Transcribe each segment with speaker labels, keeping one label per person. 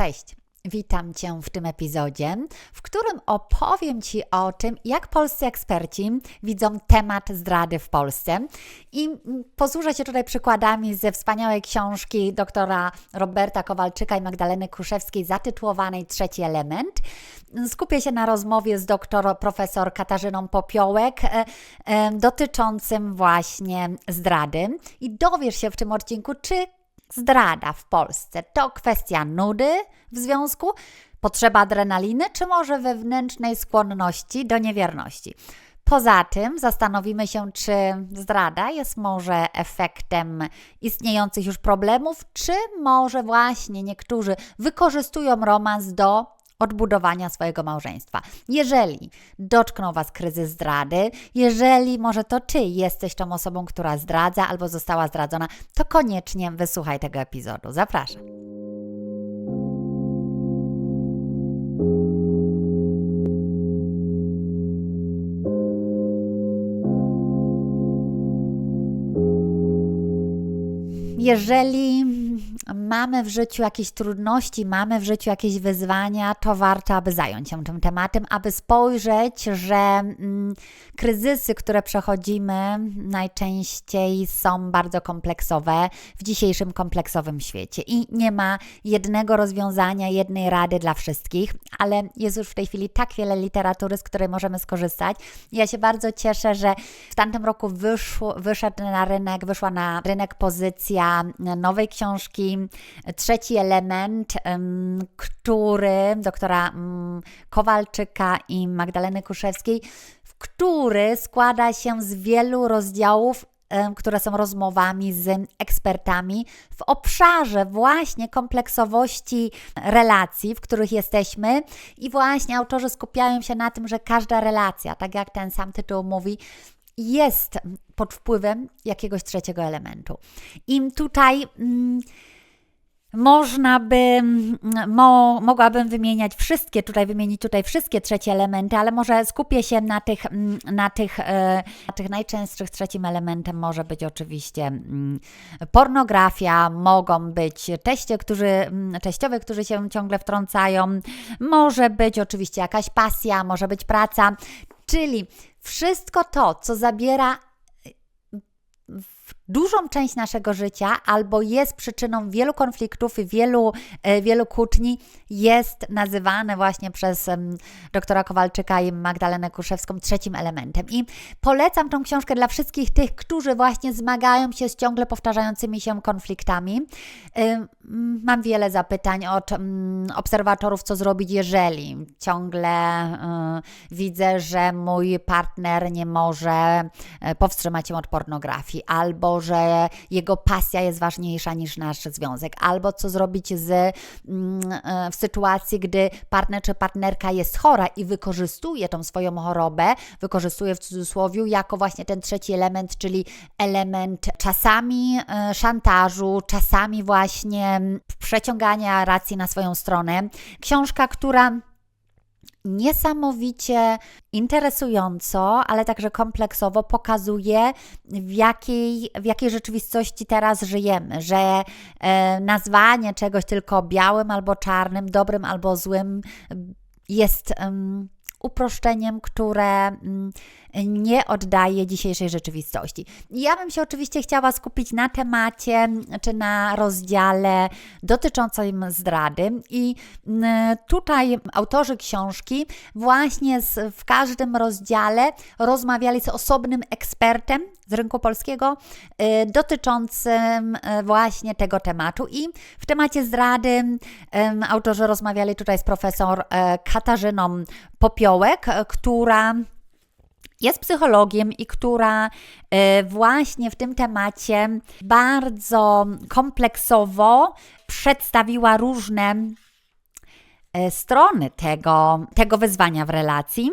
Speaker 1: Cześć! Witam Cię w tym epizodzie, w którym opowiem Ci o tym, jak polscy eksperci widzą temat zdrady w Polsce. I posłużę się tutaj przykładami ze wspaniałej książki doktora Roberta Kowalczyka i Magdaleny Kruszewskiej zatytułowanej Trzeci element. Skupię się na rozmowie z doktor profesor Katarzyną Popiołek e, e, dotyczącym właśnie zdrady. I dowiesz się w tym odcinku, czy Zdrada w Polsce to kwestia nudy w związku, potrzeba adrenaliny, czy może wewnętrznej skłonności do niewierności. Poza tym zastanowimy się, czy zdrada jest może efektem istniejących już problemów, czy może właśnie niektórzy wykorzystują romans do odbudowania swojego małżeństwa. Jeżeli dotknął Was kryzys zdrady, jeżeli może to Ty jesteś tą osobą, która zdradza albo została zdradzona, to koniecznie wysłuchaj tego epizodu. Zapraszam. Jeżeli mamy w życiu jakieś trudności, mamy w życiu jakieś wyzwania, to warto, aby zająć się tym tematem, aby spojrzeć, że mm, kryzysy, które przechodzimy, najczęściej są bardzo kompleksowe w dzisiejszym kompleksowym świecie i nie ma jednego rozwiązania, jednej rady dla wszystkich, ale jest już w tej chwili tak wiele literatury, z której możemy skorzystać. Ja się bardzo cieszę, że w tamtym roku wyszło, wyszedł na rynek, wyszła na rynek pozycja nowej książki trzeci element, który doktora mm, Kowalczyka i Magdaleny Kuszewskiej, który składa się z wielu rozdziałów które są rozmowami z ekspertami w obszarze właśnie kompleksowości relacji, w których jesteśmy, i właśnie autorzy skupiają się na tym, że każda relacja, tak jak ten sam tytuł mówi, jest pod wpływem jakiegoś trzeciego elementu. I tutaj. Mm, można by, mo, mogłabym wymieniać wszystkie, tutaj wymienić tutaj wszystkie trzecie elementy, ale może skupię się na tych, na tych, e, na tych najczęstszych. Trzecim elementem może być oczywiście mm, pornografia, mogą być teście, którzy, mm, teściowie, którzy się ciągle wtrącają, może być oczywiście jakaś pasja, może być praca, czyli wszystko to, co zabiera dużą część naszego życia albo jest przyczyną wielu konfliktów i wielu, e, wielu kłótni, jest nazywane właśnie przez doktora Kowalczyka i Magdalenę Kuszewską trzecim elementem. I polecam tą książkę dla wszystkich tych, którzy właśnie zmagają się z ciągle powtarzającymi się konfliktami. Mam wiele zapytań od obserwatorów, co zrobić, jeżeli ciągle e, widzę, że mój partner nie może e, powstrzymać się od pornografii albo że jego pasja jest ważniejsza niż nasz związek, albo co zrobić z, mm, e, w sytuacji, gdy partner czy partnerka jest chora i wykorzystuje tą swoją chorobę, wykorzystuje w cudzysłowie jako właśnie ten trzeci element, czyli element czasami e, szantażu, czasami właśnie przeciągania racji na swoją stronę. Książka, która niesamowicie interesująco, ale także kompleksowo pokazuje, w jakiej, w jakiej rzeczywistości teraz żyjemy, że e, nazwanie czegoś tylko białym albo czarnym, dobrym albo złym jest. Um, uproszczeniem, które mm, nie oddaje dzisiejszej rzeczywistości. Ja bym się oczywiście chciała skupić na temacie czy na rozdziale dotyczącym zdrady, i tutaj autorzy książki właśnie z, w każdym rozdziale rozmawiali z osobnym ekspertem z rynku polskiego y, dotyczącym y, właśnie tego tematu. I w temacie zdrady autorzy rozmawiali tutaj z profesor e, Katarzyną Popiołek, która jest psychologiem i która e, właśnie w tym temacie bardzo kompleksowo przedstawiła różne e, strony tego, tego wyzwania w relacji.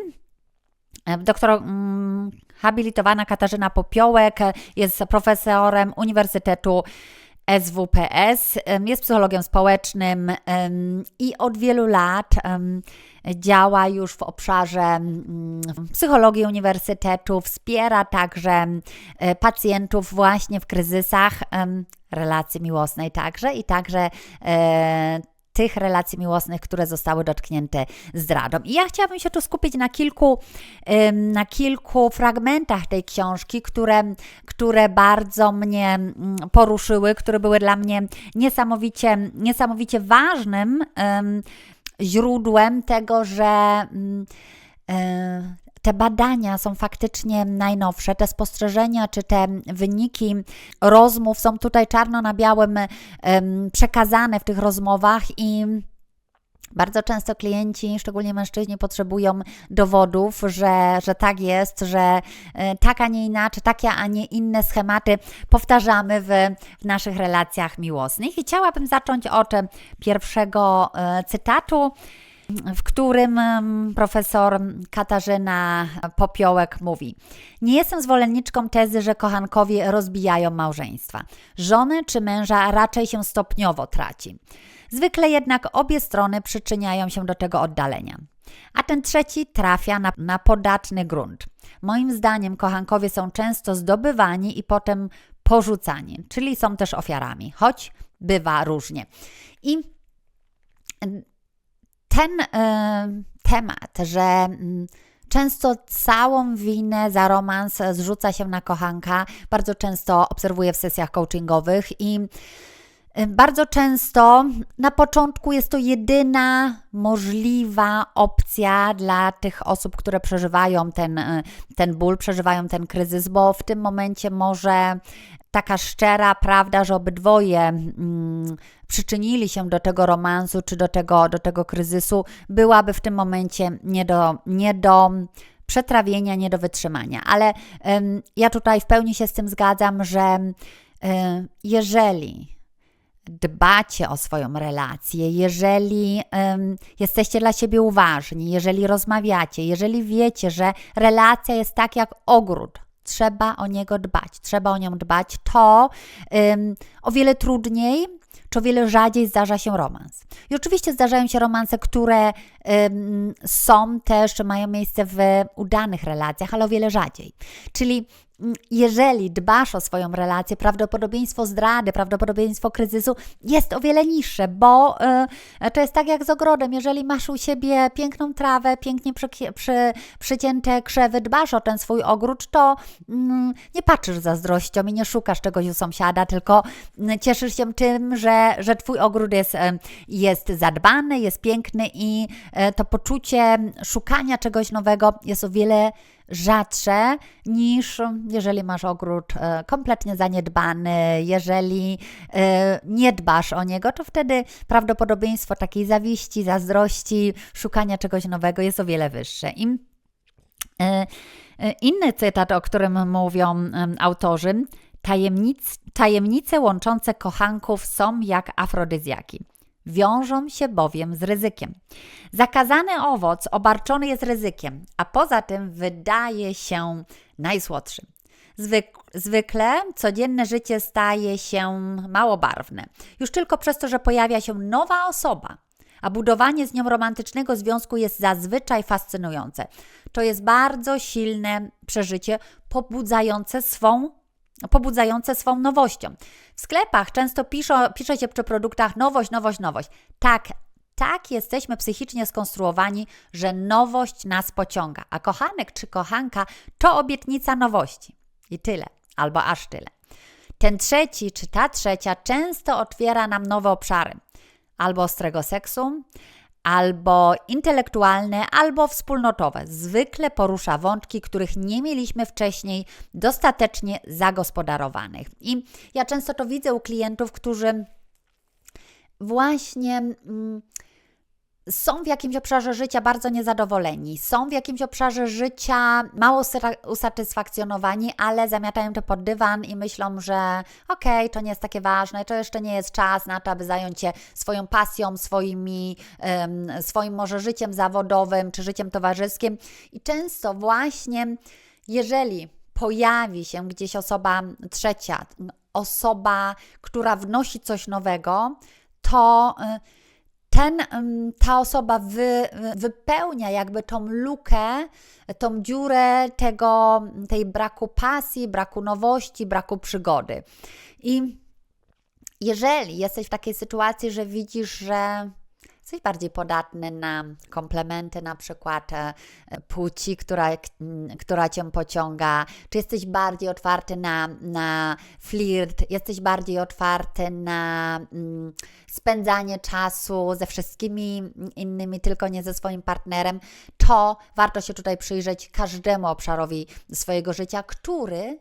Speaker 1: Doktor mm, habilitowana Katarzyna Popiołek jest profesorem Uniwersytetu SWPS, jest psychologiem społecznym i od wielu lat działa już w obszarze psychologii uniwersytetu, wspiera także pacjentów właśnie w kryzysach relacji miłosnej także i także e, tych relacji miłosnych, które zostały dotknięte zdradą. I ja chciałabym się tu skupić na kilku, na kilku fragmentach tej książki, które, które bardzo mnie mm, poruszyły, które były dla mnie niesamowicie, niesamowicie ważnym źródłem tego, że mm, e, te badania są faktycznie najnowsze, te spostrzeżenia czy te wyniki rozmów są tutaj czarno na białym przekazane w tych rozmowach i bardzo często klienci, szczególnie mężczyźni, potrzebują dowodów, że, że tak jest, że e, tak, a nie inaczej, takie, a nie inne schematy powtarzamy w, w naszych relacjach miłosnych. I chciałabym zacząć od pierwszego e, cytatu w którym profesor Katarzyna Popiołek mówi: Nie jestem zwolenniczką tezy, że kochankowie rozbijają małżeństwa. Żony czy męża raczej się stopniowo traci. Zwykle jednak obie strony przyczyniają się do tego oddalenia. A ten trzeci trafia na, na podatny grunt. Moim zdaniem kochankowie są często zdobywani i potem porzucani, czyli są też ofiarami, choć bywa różnie. I ten y, temat, że mm, Często całą winę za romans zrzuca się na kochanka. Bardzo często obserwuję w sesjach coachingowych i y, bardzo często na początku jest to jedyna możliwa opcja dla tych osób, które przeżywają ten, y, ten ból, przeżywają ten kryzys, bo w tym momencie może taka szczera prawda, że obydwoje mm, przyczynili się do tego romansu czy do tego, do tego kryzysu, byłaby w tym momencie nie do, nie do przetrawienia, nie do wytrzymania. Ale ym, ja tutaj w pełni się z tym zgadzam, że y, jeżeli dbacie o swoją relację, jeżeli jesteście dla siebie uważni, jeżeli rozmawiacie, jeżeli wiecie, że relacja jest tak jak ogród, trzeba o niego dbać, trzeba o nią dbać, to o wiele trudniej czy o wiele rzadziej zdarza się romans. I oczywiście zdarzają się romanse, które są też, mają miejsce w udanych relacjach, ale o wiele rzadziej. Czyli jeżeli dbasz o swoją relację, prawdopodobieństwo zdrady, prawdopodobieństwo kryzysu jest o wiele niższe, bo y, to jest tak jak z ogrodem. Jeżeli masz u siebie piękną trawę, pięknie przy, przy, przycięte krzewy, dbasz o ten swój ogród, to y, nie patrzysz zazdrością i nie szukasz czegoś u sąsiada, tylko mm, cieszysz się tym, że, że twój ogród jest, y, jest zadbany, jest piękny i y, to poczucie szukania czegoś nowego jest o wiele rzadsze niż jeżeli masz ogród e, kompletnie zaniedbany, jeżeli e, nie dbasz o niego, to wtedy prawdopodobieństwo takiej zawiści, zazdrości, szukania czegoś nowego jest o wiele wyższe. E, inny cytat, o którym mówią autorzy, Tajemnic, tajemnice łączące kochanków są jak afrodyzjaki. Wiążą się bowiem z ryzykiem. Zakazany owoc obarczony jest ryzykiem, a poza tym wydaje się najsłodszy. Zwyk zwykle codzienne życie staje się małobarwne. Już tylko przez to, że pojawia się nowa osoba, a budowanie z nią romantycznego związku jest zazwyczaj fascynujące. To jest bardzo silne przeżycie, pobudzające swą pobudzające swą nowością. W sklepach często pisze, pisze się przy produktach nowość, nowość, nowość. Tak, tak jesteśmy psychicznie skonstruowani, że nowość nas pociąga, a kochanek czy kochanka to obietnica nowości. I tyle, albo aż tyle. Ten trzeci czy ta trzecia często otwiera nam nowe obszary. Albo ostrego seksu, albo intelektualne, albo wspólnotowe. Zwykle porusza wątki, których nie mieliśmy wcześniej dostatecznie zagospodarowanych. I ja często to widzę u klientów, którzy właśnie. Mm, są w jakimś obszarze życia bardzo niezadowoleni, są w jakimś obszarze życia mało usatysfakcjonowani, ale zamiatają to pod dywan i myślą, że okej, okay, to nie jest takie ważne, to jeszcze nie jest czas na to, aby zająć się swoją pasją, swoimi, swoim może życiem zawodowym czy życiem towarzyskim. I często właśnie, jeżeli pojawi się gdzieś osoba trzecia, osoba, która wnosi coś nowego, to. Ten, ta osoba wy, wypełnia jakby tą lukę, tą dziurę tego, tej braku pasji, braku nowości, braku przygody. I jeżeli jesteś w takiej sytuacji, że widzisz, że Jesteś bardziej podatny na komplementy, na przykład e, płci, która, która cię pociąga? Czy jesteś bardziej otwarty na, na flirt? Jesteś bardziej otwarty na mm, spędzanie czasu ze wszystkimi innymi, tylko nie ze swoim partnerem? To warto się tutaj przyjrzeć każdemu obszarowi swojego życia, który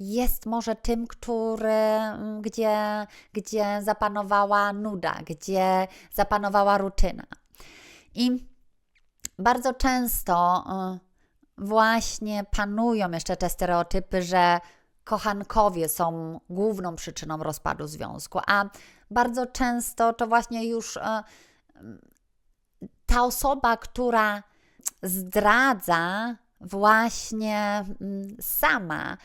Speaker 1: jest może tym, który, mm, gdzie, gdzie zapanowała nuda, gdzie zapanowała rutyna. I bardzo często y, właśnie panują jeszcze te stereotypy, że kochankowie są główną przyczyną rozpadu związku, a bardzo często to właśnie już y, ta osoba, która zdradza, właśnie mm, sama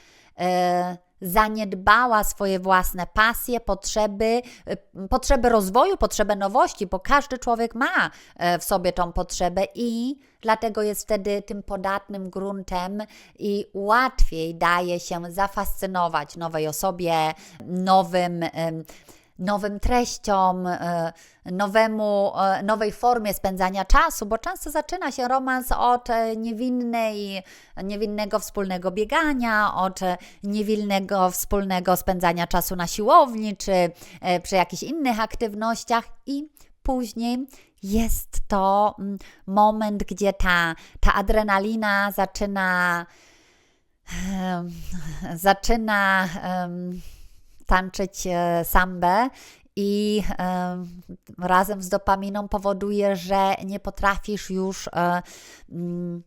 Speaker 1: zaniedbała swoje własne pasje, potrzeby, e, potrzeby rozwoju, potrzeby nowości, bo każdy człowiek ma e, w sobie tą potrzebę i dlatego jest wtedy tym podatnym gruntem i łatwiej daje się zafascynować nowej osobie, nowym nowym treściom, e, nowemu, e, nowej formie spędzania czasu, bo często zaczyna się romans od e, niewinnej, niewinnego wspólnego biegania, od niewinnego wspólnego spędzania czasu na siłowni czy przy jakichś innych aktywnościach i później jest to mm, moment, gdzie ta, ta adrenalina zaczyna zaczyna tańczyć e, sambę i e, razem z dopaminą powoduje, że nie potrafisz już e, mm,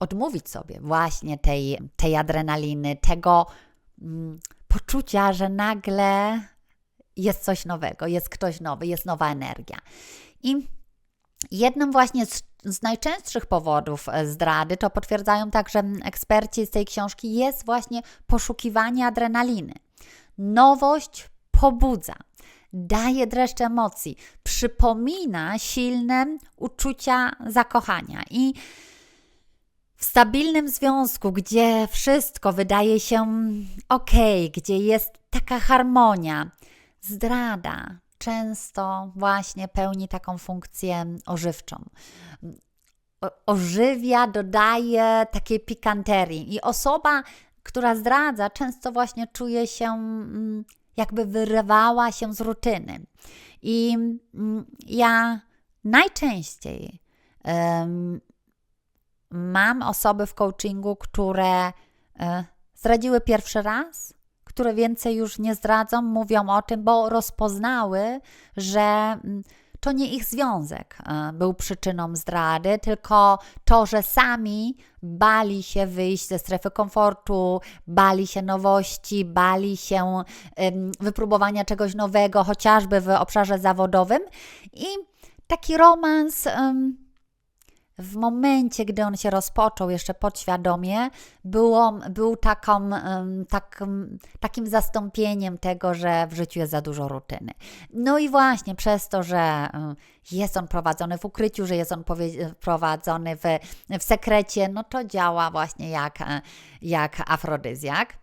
Speaker 1: odmówić sobie właśnie tej, tej adrenaliny, tego mm, poczucia, że nagle jest coś nowego, jest ktoś nowy, jest nowa energia. I jednym właśnie z, z najczęstszych powodów zdrady, to potwierdzają także eksperci z tej książki, jest właśnie poszukiwanie adrenaliny. Nowość pobudza, daje dreszcz emocji, przypomina silne uczucia zakochania i w stabilnym związku, gdzie wszystko wydaje się ok, gdzie jest taka harmonia, zdrada często właśnie pełni taką funkcję ożywczą. Ożywia, dodaje takiej pikanterii i osoba która zdradza, często właśnie czuje się mm, jakby wyrywała się z rutyny. I mm, ja najczęściej mam osoby w coachingu, które um, zdradziły pierwszy raz, które więcej już nie zdradzą, mówią o tym, bo rozpoznały, że um, to nie ich związek e, był przyczyną zdrady, tylko to, że sami bali się wyjść ze strefy komfortu, bali się nowości, bali się wypróbowania czegoś nowego, chociażby w obszarze zawodowym. I taki romans w momencie, gdy on się rozpoczął, jeszcze podświadomie, było, był taką, tak, takim zastąpieniem tego, że w życiu jest za dużo rutyny. No i właśnie przez to, że jest on prowadzony w ukryciu, że jest on prowadzony w, w sekrecie, no to działa właśnie jak, jak afrodyzjak.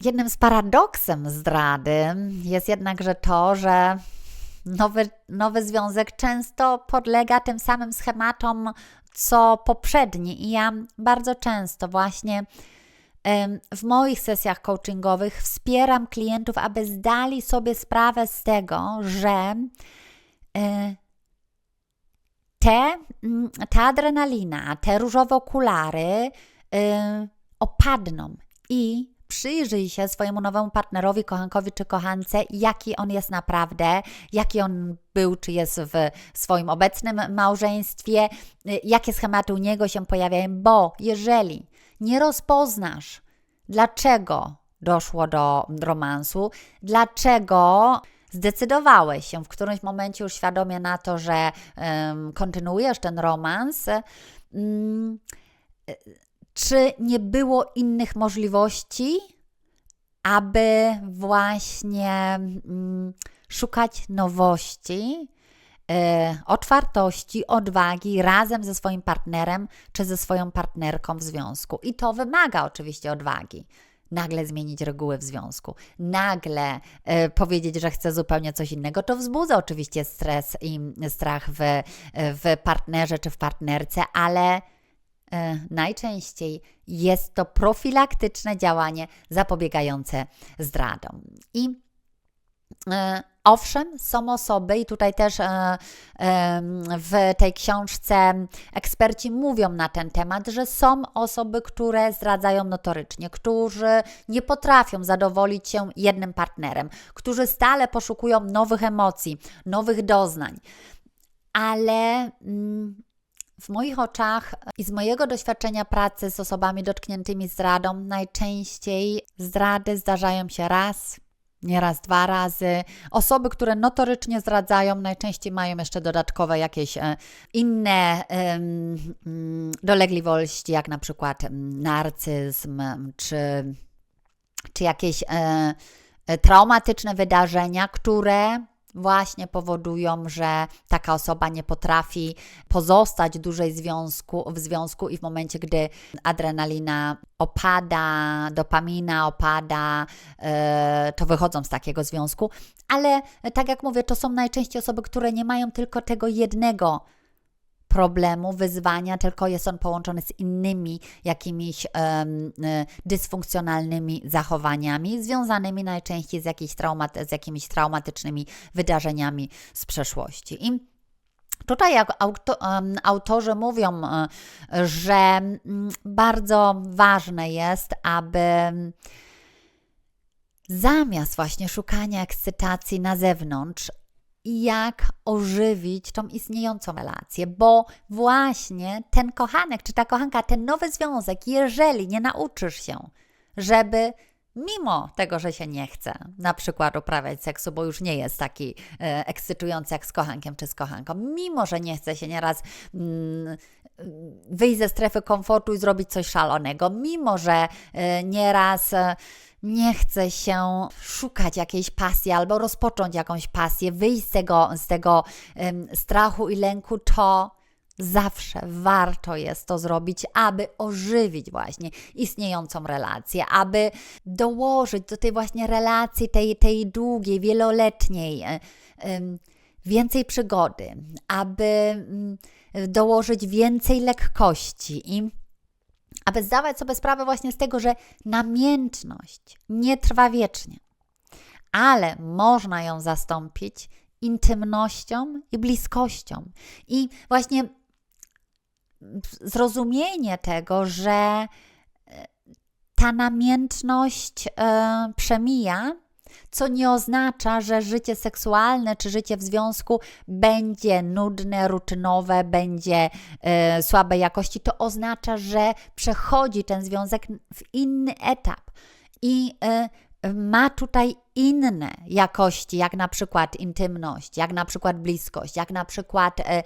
Speaker 1: Jednym z paradoksem zdrady jest jednakże to, że nowy, nowy związek często podlega tym samym schematom, co poprzedni. I ja bardzo często właśnie w moich sesjach coachingowych wspieram klientów, aby zdali sobie sprawę z tego, że e, te, ta adrenalina, te różowe okulary e, opadną i przyjrzyj się swojemu nowemu partnerowi, kochankowi czy kochance, jaki on jest naprawdę, jaki on był, czy jest w swoim obecnym małżeństwie, y, jakie schematy u niego się pojawiają, bo jeżeli nie rozpoznasz, dlaczego doszło do romansu, dlaczego zdecydowałeś się w którymś momencie już świadomie na to, że um, kontynuujesz ten romans, um, czy nie było innych możliwości, aby właśnie mm, szukać nowości, y, otwartości, odwagi razem ze swoim partnerem czy ze swoją partnerką w związku. I to wymaga oczywiście odwagi. nagle zmienić reguły w związku, nagle y, powiedzieć, że chce zupełnie coś innego, to wzbudza oczywiście stres i strach w, w partnerze czy w partnerce, ale najczęściej jest to profilaktyczne działanie zapobiegające zdradom. I y, Owszem, są osoby, i tutaj też e, w tej książce eksperci mówią na ten temat, że są osoby, które zdradzają notorycznie, którzy nie potrafią zadowolić się jednym partnerem, którzy stale poszukują nowych emocji, nowych doznań. Ale mm, w moich oczach i z mojego doświadczenia pracy z osobami dotkniętymi zdradą, najczęściej zdrady zdarzają się raz, nieraz dwa razy. Osoby, które notorycznie zdradzają, najczęściej mają jeszcze dodatkowe jakieś e, inne um, dolegliwości, jak na przykład narcyzm czy, czy jakieś e, e, traumatyczne wydarzenia, które właśnie powodują, że taka osoba nie potrafi pozostać dłużej związku, w związku i w momencie, gdy adrenalina opada, dopamina opada, e, to wychodzą z takiego związku. Ale tak jak mówię, to są najczęściej osoby, które nie mają tylko tego jednego problemu, wyzwania, tylko jest on połączony z innymi jakimiś um, dysfunkcjonalnymi zachowaniami, związanymi najczęściej z, traumat, z jakimiś traumatycznymi wydarzeniami z przeszłości. I Tutaj jak auto, autorzy mówią, e, że mm, bardzo ważne jest, aby zamiast właśnie szukania ekscytacji na zewnątrz, jak ożywić tą istniejącą relację, bo właśnie ten kochanek czy ta kochanka, ten nowy związek, jeżeli nie nauczysz się, żeby mimo tego, że się nie chce na przykład uprawiać seksu, bo już nie jest taki e, ekscytujący jak z kochankiem czy z kochanką, mimo że nie chce się nieraz mm, wyjść ze strefy komfortu i zrobić coś szalonego, mimo że e, nieraz e, nie chce się szukać jakiejś pasji albo rozpocząć jakąś pasję, wyjść z tego, z tego um, strachu i lęku, to zawsze warto jest to zrobić, aby ożywić właśnie istniejącą relację, aby dołożyć do tej właśnie relacji, tej, tej długiej, wieloletniej, um, więcej przygody, aby um, dołożyć więcej lekkości i aby zdawać sobie sprawę właśnie z tego, że namiętność nie trwa wiecznie, ale można ją zastąpić intymnością i bliskością. I właśnie zrozumienie tego, że e, ta namiętność e, przemija, co nie oznacza, że życie seksualne czy życie w związku będzie nudne, rutynowe, będzie e, słabej jakości. To oznacza, że przechodzi ten związek w inny etap i e, ma tutaj inne jakości, jak na przykład intymność, jak na przykład bliskość, jak na przykład e,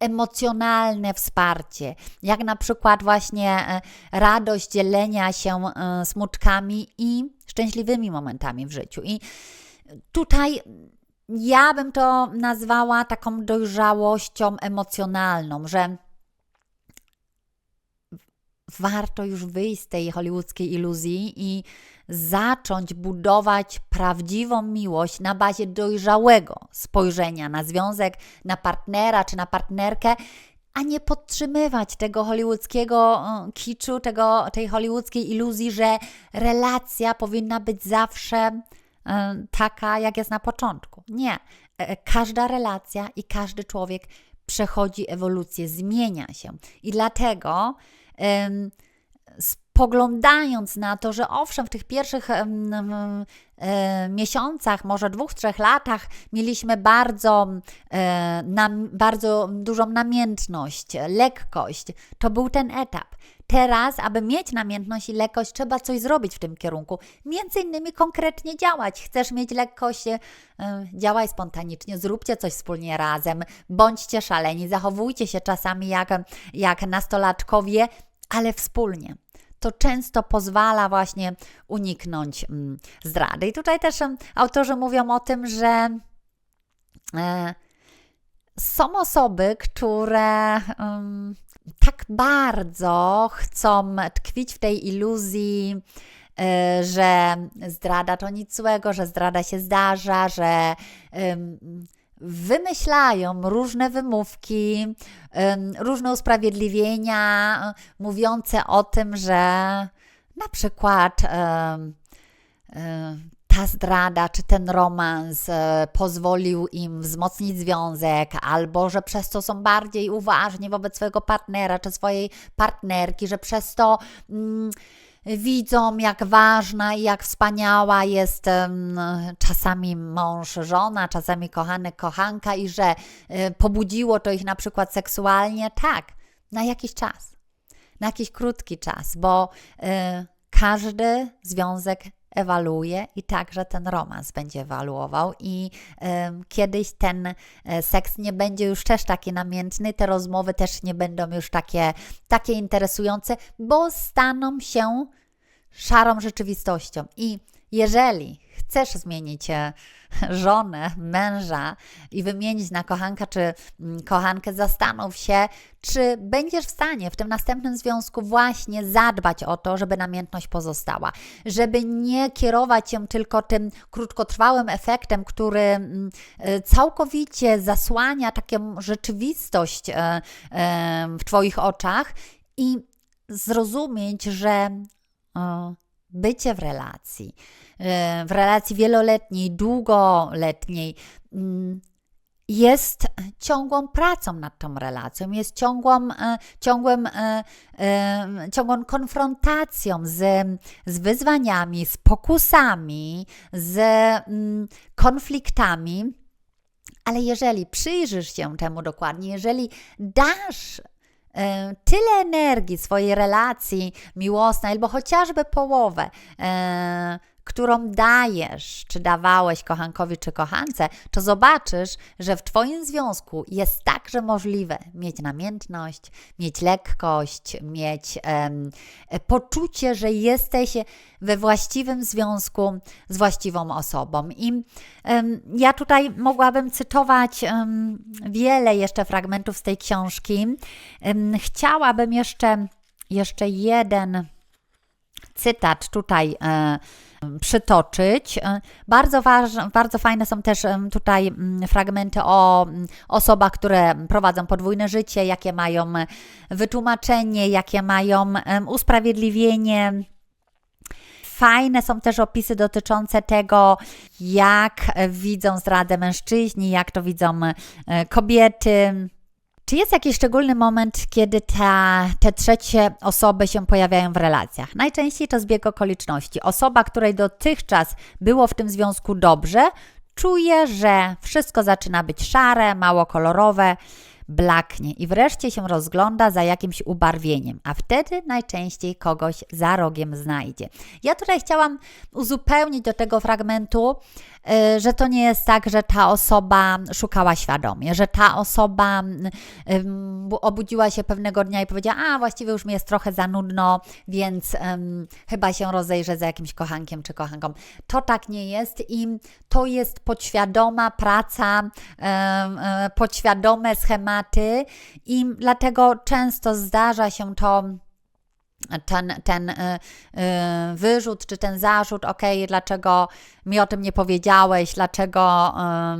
Speaker 1: emocjonalne wsparcie, jak na przykład właśnie e, radość dzielenia się e, smutkami i szczęśliwymi momentami w życiu. I tutaj ja bym to nazwała taką dojrzałością emocjonalną, że warto już wyjść z tej hollywoodzkiej iluzji i zacząć budować prawdziwą miłość na bazie dojrzałego spojrzenia na związek, na partnera czy na partnerkę, a nie podtrzymywać tego hollywoodzkiego e, kiczu, tego, tej hollywoodzkiej iluzji, że relacja powinna być zawsze e, taka, jak jest na początku. Nie. E, każda relacja i każdy człowiek przechodzi ewolucję, zmienia się. I dlatego spoglądając na to, że owszem, w tych pierwszych miesiącach, może dwóch, trzech latach mieliśmy bardzo, e, bardzo dużą namiętność, lekkość, to był ten etap. Teraz, aby mieć namiętność i lekkość, trzeba coś zrobić w tym kierunku. Między innymi konkretnie działać. Chcesz mieć lekkość, e, działaj spontanicznie, zróbcie coś wspólnie razem, bądźcie szaleni, zachowujcie się czasami jak, jak nastolatkowie, ale wspólnie. To często pozwala właśnie uniknąć mm, zdrady. I tutaj też autorzy mówią o tym, że e, są osoby, które tak bardzo chcą tkwić w tej iluzji e, że zdrada to nic złego, że zdrada się zdarza, że wymyślają różne wymówki, różne usprawiedliwienia mówiące o tym, że na przykład ta zdrada czy ten romans e, pozwolił im wzmocnić związek, albo że przez to są bardziej uważni wobec swojego partnera czy swojej partnerki, że przez to. Mm, widzą, jak ważna i jak wspaniała jest czasami mąż, żona, czasami kochany, kochanka, i że e, pobudziło to ich na przykład seksualnie, tak, na jakiś czas, na jakiś krótki czas, bo e, każdy związek ewaluuje i także ten romans będzie ewaluował i y, kiedyś ten seks nie będzie już też taki namiętny, te rozmowy też nie będą już takie, takie interesujące, bo staną się szarą rzeczywistością. I jeżeli chcesz zmienić e, żonę, męża i wymienić na kochanka czy mm, kochankę, zastanów się, czy będziesz w stanie w tym następnym związku właśnie zadbać o to, żeby namiętność pozostała, żeby nie kierować się tylko tym krótkotrwałym efektem, który mm, e, całkowicie zasłania taką rzeczywistość e, w Twoich oczach i zrozumieć, że bycie w relacji, e, w relacji wieloletniej, długoletniej, mm, jest ciągłą pracą nad tą relacją, jest ciągłą, e, ciągłym, e, ciągłą konfrontacją z, z wyzwaniami, z pokusami, z mm, konfliktami. Ale jeżeli przyjrzysz się temu dokładnie, jeżeli dasz tyle energii swojej relacji miłosnej, albo chociażby połowę, e, którą dajesz, czy dawałeś kochankowi czy kochance, to zobaczysz, że w Twoim związku jest także możliwe mieć namiętność, mieć lekkość, mieć um, poczucie, że jesteś we właściwym związku z właściwą osobą. I um, ja tutaj mogłabym cytować um, wiele jeszcze fragmentów z tej książki. chciałabym jeszcze, jeszcze jeden cytat tutaj. E, przytoczyć. Bardzo, ważne, bardzo fajne są też tutaj fragmenty o mm, osobach, które prowadzą podwójne życie, jakie mają wytłumaczenie, jakie mają usprawiedliwienie. Fajne są też opisy dotyczące tego, jak widzą zdradę mężczyźni, jak to widzą e, kobiety. Czy jest jakiś szczególny moment, kiedy ta, te trzecie osoby się pojawiają w relacjach? Najczęściej to zbieg okoliczności. Osoba, której dotychczas było w tym związku dobrze, czuje, że wszystko zaczyna być szare, mało kolorowe, blaknie i wreszcie się rozgląda za jakimś ubarwieniem, a wtedy najczęściej kogoś za rogiem znajdzie. Ja tutaj chciałam uzupełnić do tego fragmentu, y, że to nie jest tak, że ta osoba szukała świadomie, że ta osoba obudziła się pewnego dnia i powiedziała: A właściwie już mi jest trochę za nudno, więc um, chyba się rozejrzę za jakimś kochankiem czy kochanką. To tak nie jest i to jest podświadoma praca, um, podświadome schematy i dlatego często zdarza się to ten, ten y, y, wyrzut czy ten zarzut, ok, dlaczego mi o tym nie powiedziałeś, dlaczego y,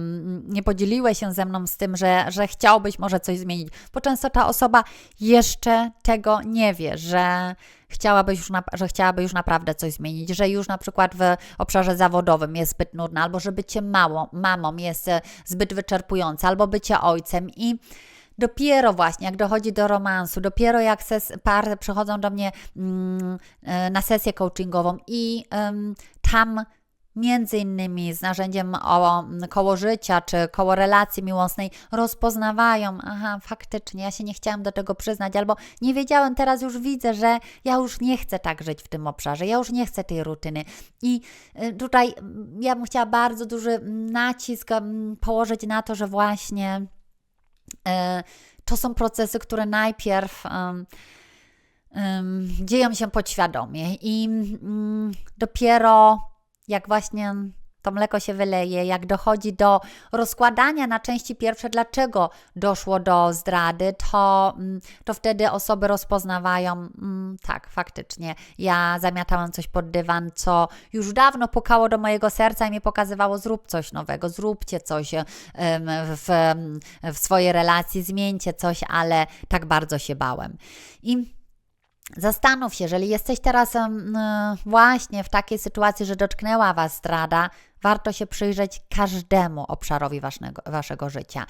Speaker 1: nie podzieliłeś się ze mną z tym, że, że chciałbyś może coś zmienić, bo często ta osoba jeszcze tego nie wie, że chciałabyś już na, że chciałaby już naprawdę coś zmienić, że już na przykład w obszarze zawodowym jest zbyt nudna, albo że bycie małą, mamą jest zbyt wyczerpujące, albo bycie ojcem i dopiero właśnie jak dochodzi do romansu, dopiero jak ses, pary przychodzą do mnie mm, e, na sesję coachingową i tam między innymi z narzędziem o, koło życia czy koło relacji miłosnej rozpoznawają, aha, faktycznie, ja się nie chciałam do tego przyznać, albo nie wiedziałem, teraz już widzę, że ja już nie chcę tak żyć w tym obszarze, ja już nie chcę tej rutyny. I y, tutaj ja bym chciała bardzo duży nacisk położyć na to, że właśnie E, to są procesy, które najpierw dzieją się podświadomie i um, dopiero jak właśnie to mleko się wyleje, jak dochodzi do rozkładania na części pierwsze, dlaczego doszło do zdrady, to, mm, to wtedy osoby rozpoznawają, mm, tak, faktycznie, ja zamiatałam coś pod dywan, co już dawno pukało do mojego serca i mi pokazywało, zrób coś nowego, zróbcie coś w, w swojej relacji, zmieńcie coś, ale tak bardzo się bałem. I Zastanów się, jeżeli jesteś teraz e, właśnie w takiej sytuacji, że dotknęła Was zdrada, warto się przyjrzeć każdemu obszarowi waszego, waszego życia.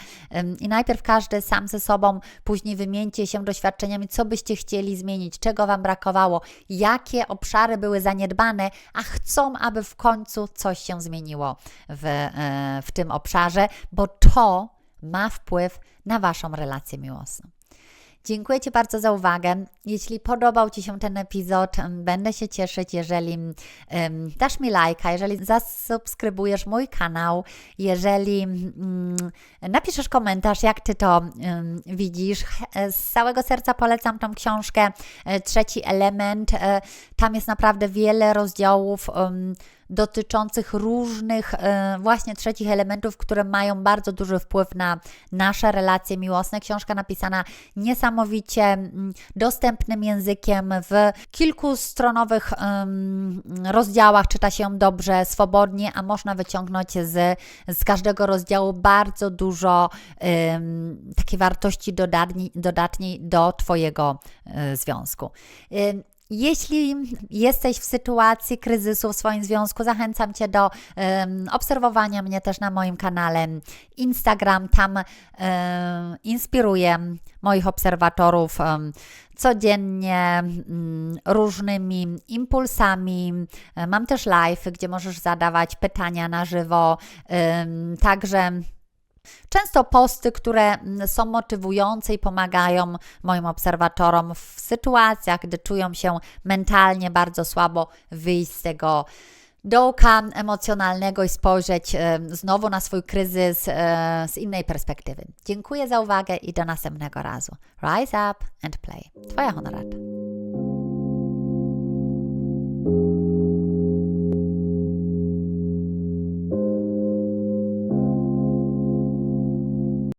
Speaker 1: I najpierw każdy sam ze sobą, później wymieńcie się doświadczeniami, co byście chcieli zmienić, czego Wam brakowało, jakie obszary były zaniedbane, a chcą, aby w końcu coś się zmieniło w, e, w tym obszarze, bo to ma wpływ na Waszą relację miłosną. Dziękuję Ci bardzo za uwagę. Jeśli podobał Ci się ten epizod, będę się cieszyć, jeżeli em, dasz mi lajka, jeżeli zasubskrybujesz mój kanał, jeżeli mm, napiszesz komentarz, jak Ty to em, widzisz. Ch- Z całego serca polecam tą książkę e, Trzeci Element. E, Tam jest naprawdę wiele rozdziałów. em, dotyczących różnych e, właśnie trzecich elementów, które mają bardzo duży wpływ na nasze relacje miłosne. Książka napisana niesamowicie mm, dostępnym językiem w kilkustronowych rozdziałach, czyta się ją dobrze, swobodnie, a można wyciągnąć z, z każdego rozdziału bardzo dużo takiej wartości dodatniej, dodatniej do Twojego e, związku. Jeśli jesteś w sytuacji kryzysu w swoim związku, zachęcam Cię do em, obserwowania mnie też na moim kanale Instagram. Tam em, inspiruję moich obserwatorów em, codziennie mm, różnymi impulsami. Mam też live, gdzie możesz zadawać pytania na żywo. Także. Często posty, które mm, są motywujące i pomagają moim obserwatorom w sytuacjach, gdy czują się mentalnie bardzo słabo, wyjść z tego dołka emocjonalnego i spojrzeć e, znowu na swój kryzys e, z innej perspektywy. Dziękuję za uwagę i do następnego razu. Rise up and play. Twoja honorata.